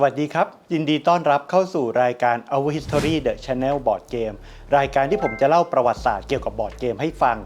สวัสดีครับ ยินดีต้อนรับเข้าสู่รายการ Our History The Channel Board Game รายการที่ผมจะเล่าประวัติศาสตร์เกี่ยวกับบอร์ดเกมให้ฟัง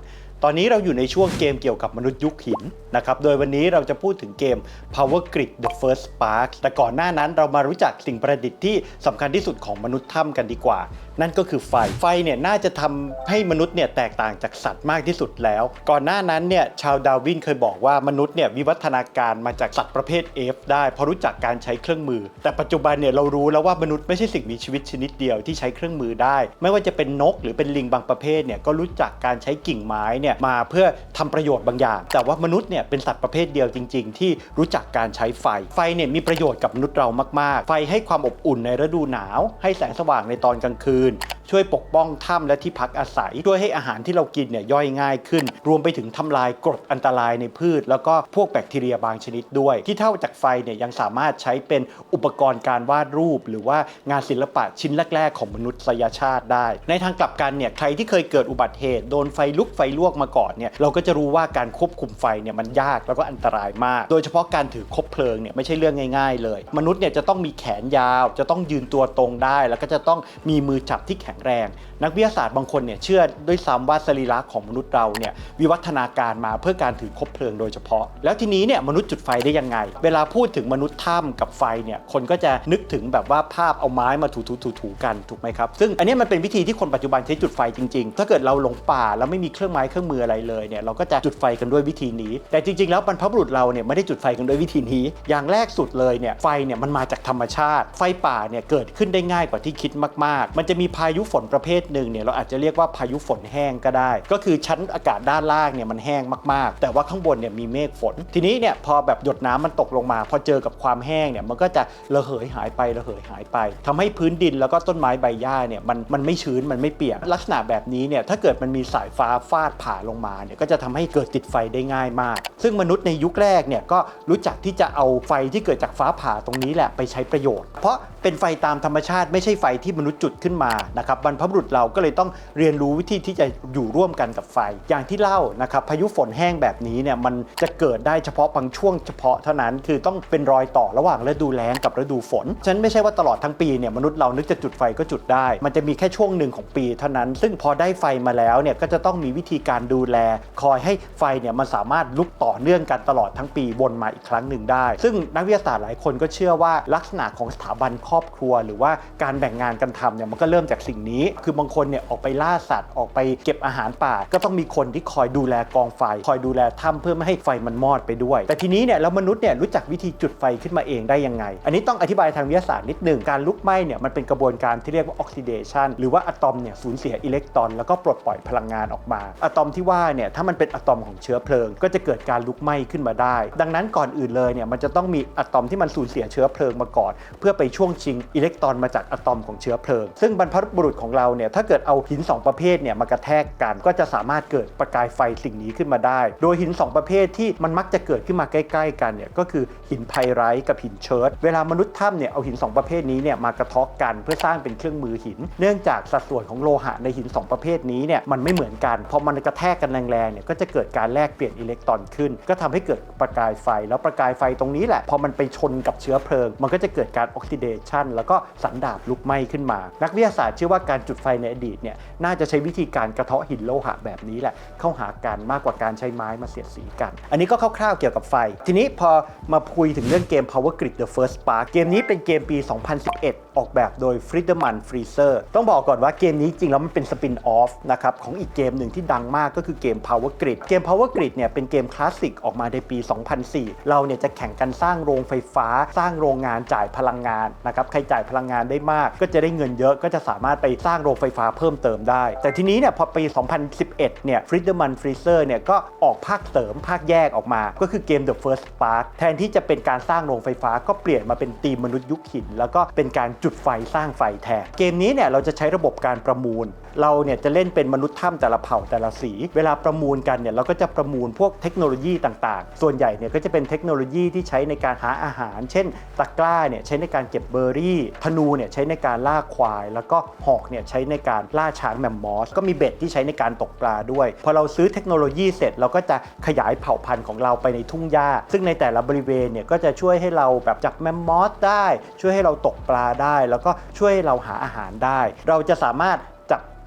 ตอนนี้เราอยู่ในช่วงเกมเกี่ยวกับมนุษย์ยุคหินนะครับ โดยวันนี้เราจะพูดถึงเกม Power Grid The First Spark แต่ก่อนหน้านั้นเรามารู้จักสิ่งประดิษฐ์ที่สำคัญที่สุดของมนุษย์ถ้ำกันดีกว่านั่นก็คือไฟ ไฟเนี่ยน่าจะทำให้มนุษย์เนี่ยแตกต่างจากสัตว์มากที่สุดแล้ว ก่อนหน้านั้นเนี่ยชาวดาวินเคยบอกว่ามนุษย์เนี่ยวิวัฒนาการมาจากสัตว์ประเภท F ได้เพราะรู้จักการใช้เครื่องมือ แต่ปัจจุบันเนี่ยเรารู้แล้วว่ามนุษย์ไม่ใช่สิ่งมีชีวิตชนิดเดียวที่ใช้เครื่องมือได้ ไม่ว่าจะเป็นนกหรือเป็นลิงบางประเภทเนี่ยก็รู้จักการใช้กิ่งไม้เนี่ยมาเพื่อทำประโยชน์บางอย่าง แต่ว่ามนุษย์เนี่ยเป็นสัตว์ประเภทเดียวจริง ๆ ที่รู้จักการใช้ไฟ ไฟเนี่ยมีประโยชน์กับมนุษย์เรามากๆ ไฟให้ความอบอุ่นในฤดูหนาว ให้แสงสว่างในตอนกลางคืนช่วยปกป้องถ้ำและที่พักอาศัย ช่วยให้อาหารที่เรากินเนี่ยย่อยง่ายขึ้น รวมไปถึงทำลายกรดอันตรายในพืช แล้วก็พวกแบคทีเรียบางชนิดด้วย ที่เท่าจากไฟเนี่ยยังสามารถใช้เป็นอุปกรณ์การวาดรูป หรือว่างานศิลปะชิ้นแรก ๆ ของมนุษยชาติได้ ในทางกลับกันเนี่ยใครที่เคยเกิดอุบัติเหตุโดนไฟลุกไฟลวกมาก่อนเนี่ยเราก็จะรู้ว่าการควบคุมไฟเนี่ยมันยากแล้วก็อันตรายมาก โดยเฉพาะการถือคบเพลิงเนี่ยไม่ใช่เรื่องง่าย ๆ เลย มนุษย์เนี่ยจะต้องมีแขนยาว จะต้องยืนตัวตรงได้ แล้วก็จะต้องมีมือจบที่แข็งแรง นักวิทยาศาสตร์บางคนเนี่ยเชื่อด้วยซ้ำว่าสรีระของมนุษย์เราเนี่ยวิวัฒนาการมาเพื่อการถือคบเพลิงโดยเฉพาะ แล้วทีนี้เนี่ยมนุษย์จุดไฟได้ยังไง เวลาพูดถึงมนุษย์ถ้ำกับไฟเนี่ยคนก็จะนึกถึงแบบว่าภาพเอาไม้มาถูๆๆๆกันถูกไหมครับซึ่งอันนี้มันเป็นวิธีที่คนปัจจุบันใช้จุดไฟจริงๆ ถ้าเกิดเราหลงป่าแล้วไม่มีเครื่องไม้เครื่องมืออะไรเลยเนี่ยเราก็จะจุดไฟกันด้วยวิธีนี้ แต่จริงๆ แล้วบรรพบุรุษเราเนี่ยไม่ได้จุดไฟกันด้วยวิธีนี้ อย่างแรกสุดเลยเนี่ยไฟเนี่ยมันมาจากธรรมชาติ ไฟป่าเนี่ยเกิดขึ้นได้ง่ายกว่าที่คิดมากๆ มันจะมีีพายุฝนประเภทหนึ่งเนี่ยเราอาจจะเรียกว่าพายุฝนแห้งก็ได้ ก็คือชั้นอากาศด้านล่างเนี่ยมันแห้งมากๆ แต่ว่าข้างบนเนี่ยมีเมฆฝน ทีนี้เนี่ยพอแบบหยดน้ำมันตกลงมา พอเจอกับความแห้งเนี่ยมันก็จะระเหยหายไประเหยหายไปทำให้พื้นดินแล้วก็ต้นไม้ใบหญ้าเนี่ยมันมันไม่ชื้นมันไม่เปียกลักษณะแบบนี้เนี่ยถ้าเกิดมันมีสายฟ้าฟาดผ่าลงมาเนี่ยก็จะทำให้เกิดติดไฟได้ง่ายมาก ซึ่งมนุษย์ในยุคแรกเนี่ยก็รู้จักที่จะเอาไฟที่เกิดจากฟ้าผ่าตรงนี้แหละไปใช้ประโยชน์ เพราะเป็นไฟตามธรรมชาติไม่ใช่ไฟที่มนุษย์จุดขึ้นมานะครับบรรพบุรุษเราก็เลยต้องเรียนรู้วิธีที่จะอยู่ร่วมกันกับไฟ อย่างที่เล่านะครับพายุฝนแห้งแบบนี้เนี่ยมันจะเกิดได้เฉพาะบางช่วงเฉพาะเท่านั้นคือต้องเป็นรอยต่อระหว่างฤดูแล้งกับฤดูฝนฉะนั้นไม่ใช่ว่าตลอดทั้งปีเนี่ยมนุษย์เรานึกจะจุดไฟก็จุดได้ มันจะมีแค่ช่วงหนึ่งของปีเท่านั้น ซึ่งพอได้ไฟมาแล้วเนี่ยก็จะต้องมีวิธีการดูแล คอยให้ไฟเนี่ยมันสามารถลุกต่อเนื่องกันตลอดทั้งปีวนมาอีกครั้งหนึ่งได้ ซึ่งนักวิทยาศาสตร์หลายคนก็เชื่อว่าลักษณะของสถาบันครอบครัว หรือว่าการแบ่งงานกันทำเนี่ยมันก็เริ่มจากสิ่งนี้ คือบางคนเนี่ยออกไปล่าสัตว์ออกไปเก็บอาหารป่า ก็ต้องมีคนที่คอยดูแลกองไฟ คอยดูแลถ้ำเพื่อไม่ให้ไฟมันมอดไปด้วย แต่ทีนี้เนี่ยแล้วมนุษย์เนี่ยรู้จักวิธีจุดไฟขึ้นมาเองได้ยังไง อันนี้ต้องอธิบายทางวิทยาศาสตร์นิดหนึ่งการลุกไหม้เนี่ยมันเป็นกระบวนการที่เรียกว่าออกซิเดชันหรือว่าอะตอมเนี่ยสูญเสียอิเล็กตรอน แล้วก็ปลดปล่อยพลังงานออกมาอะตอมที่ว่าเนี่ยถ้ามันเป็นอะตอมของเชื้อเพลิง ก็จะเกิดการลุกไหม้ขึ้นมาได้ ดังนั้นก่อนอื่นเลยเนี่ยมันจะต้องมีอะตอมที่มันสูญเสียเชื้อเพลิงมาก่อน เพื่อไปช่วงชิงอิเล็กตรอนมาจากอะตอมของเชื้อเพลิง ซึ่งบรรพบุรุษของเราเนี่ยถ้าเกิดเอาหิน 2 ประเภทเนี่ยมากระแทกกันก็จะสามารถเกิดประกายไฟสิ่งนี้ขึ้นมาได้ โดยหิน 2 ประเภทที่มันมักจะเกิดขึ้นมาใกล้ ๆ กันเนี่ยก็คือหินไพไรท์กับหินเชิร์ตเวลามนุษย์ถ้ำเนี่ยเอาหิน 2 ประเภทนี้เนี่ยมากระทาะกันเพื่อสร้างเป็นเครื่องมือหิน เนื่องจากสัดส่วนของโลหะในหิน 2 ประเภทนี้เนี่ยมันไม่เหมือนกันพอมันกระแทกกันแรงๆเนี่ยก็จะเกิดการแลกเปลี่ยนอิเล็กตรอนขึ้น ก็ทำให้เกิดประกายไฟ แล้วประกายไฟตรงนี้แหละพอมันไปชนกับเชื้อเพลิง มันก็จะเกิดการออกซิเดชันแล้วก็สันดาบลุกไหม้ขึ้นมา นักวิทยาศาสตร์เชื่อว่าการจุดไฟในอดีตเนี่ยน่าจะใช้วิธีการกระเทาะหินโลหะแบบนี้แหละเข้าหากันมากกว่าการใช้ไม้มาเสียดสีกัน อันนี้ก็คร่าวๆเกี่ยวกับไฟ ทีนี้พอมาคุยถึงเรื่องเกม Power Grid The First Spark เกมนี้เป็นเกมปี 2011 ออกแบบโดย Friedemann Freezer ต้องบอกก่อนว่าเกมนี้จริงแล้วมันเป็นสปินออฟนะครับของอีกเกมหนึ่งที่ดังมากก็คือเกม Power Grid เกม Power Grid เนี่ยเป็นเกมคลาสสิกออกมาในปี 2004 เราเนี่ยจะแข่งกันสร้างโรงไฟฟ้า สร้างโรงงานจ่ายพลังงานนะครับใครจ่ายพลังงานได้มาก ก็จะได้เงินเยอะก็จะสาามารถไปสร้างโรงไฟฟ้าเพิ่มเติมได้ แต่ทีนี้เนี่ยพอปี 2011 เนี่ยฟริเดอร์มันฟรีเซอร์เนี่ยก็ออกภาคเสริมภาคแยกออกมา ก็คือเกม The First Spark แทนที่จะเป็นการสร้างโรงไฟฟ้าก็เปลี่ยนมาเป็นตีมมนุษย์ยุคหิน แล้วก็เป็นการจุดไฟสร้างไฟแทน เกมนี้เนี่ยเราจะใช้ระบบการประมูลเราเนี่ยจะเล่นเป็นมนุษย์ถ้ำแต่ละเผ่าแต่ละสี เวลาประมูลกันเนี่ยเราก็จะประมูลพวกเทคโนโลยีต่างๆ ส่วนใหญ่เนี่ยก็จะเป็นเทคโนโลยีที่ใช้ในการหาอาหาร เช่น ตะกร้าเนี่ยใช้ในการเก็บเบอร์รี่ ธนูเนี่ยใช้ในการล่าควาย แล้วก็หอกเนี่ยใช้ในการล่าช้างแมมมอส ก็มีเบ็ดที่ใช้ในการตกปลาด้วย พอเราซื้อเทคโนโลยีเสร็จเราก็จะขยายเผ่าพันธุ์ของเราไปในทุ่งหญ้า ซึ่งในแต่ละบริเวณเนี่ยก็จะช่วยให้เราแบบจับแมมมอสได้ ช่วยให้เราตกปลาได้ แล้วก็ช่วยให้เราหาอาหารได้ เราจะสามารถ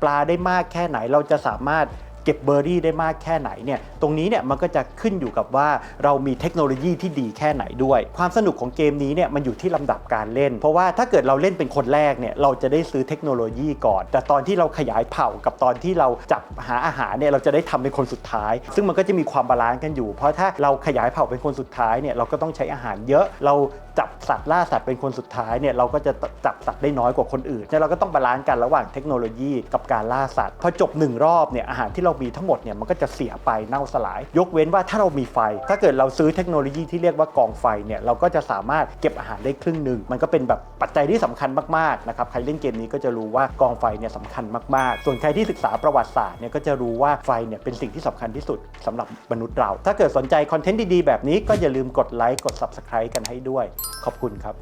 ปลาได้มากแค่ไหน เราจะสามารถเก็บเบอร์รี่ได้มากแค่ไหนเนี่ย ตรงนี้เนี่ยมันก็จะขึ้นอยู่กับว่าเรามีเทคโนโลยีที่ดีแค่ไหนด้วย ความสนุกของเกมนี้เนี่ยมันอยู่ที่ลำดับการเล่น เพราะว่าถ้าเกิดเราเล่นเป็นคนแรกเนี่ยเราจะได้ซื้อเทคโนโลยีก่อน แต่ตอนที่เราขยายเผ่ากับตอนที่เราจับหาอาหารเนี่ยเราจะได้ทำเป็นคนสุดท้าย ซึ่งมันก็จะมีความบาลานซ์กันอยู่ เพราะถ้าเราขยายเผ่าเป็นคนสุดท้ายเนี่ยเราก็ต้องใช้อาหารเยอะ เรา จับสัตว์ล่าสัตว์เป็นคนสุดท้ายเนี่ยเราก็จะจับสัตว์ได้น้อยกว่าคนอื่นฉะนั้นเราก็ต้องบาลานซ์กันระหว่างเทคโนโลยีกับการล่าสัตว์พอจบหนึ่งรอบเนี่ยอาหารที่เรามีทั้งหมดเนี่ยมันก็จะเสียไปเน่าสลาย ยกเว้นว่าถ้าเรามีไฟ ถ้าเกิดเราซื้อเทคโนโลยีที่เรียกว่ากองไฟเนี่ยเราก็จะสามารถเก็บอาหารได้ครึ่งหนึ่งมันก็เป็นแบบปัจจัยที่สำคัญมากๆนะครับใครเล่นเกมนี้ก็จะรู้ว่ากองไฟเนี่ยสำคัญมากๆ ส่วนใครที่ศึกษาประวัติศาสตร์เนี่ยก็จะรู้ว่าไฟเนี่ยเป็นสิ่งที่สำคัญที่สุดสำหรับมนุษย์เรา ถ้าเกิดสนใจคอนเทนต์ดีๆแบบนี้ก็อย่าลืมกดไลค์กด Subscribe กันให้ด้วยขอบคุณครับ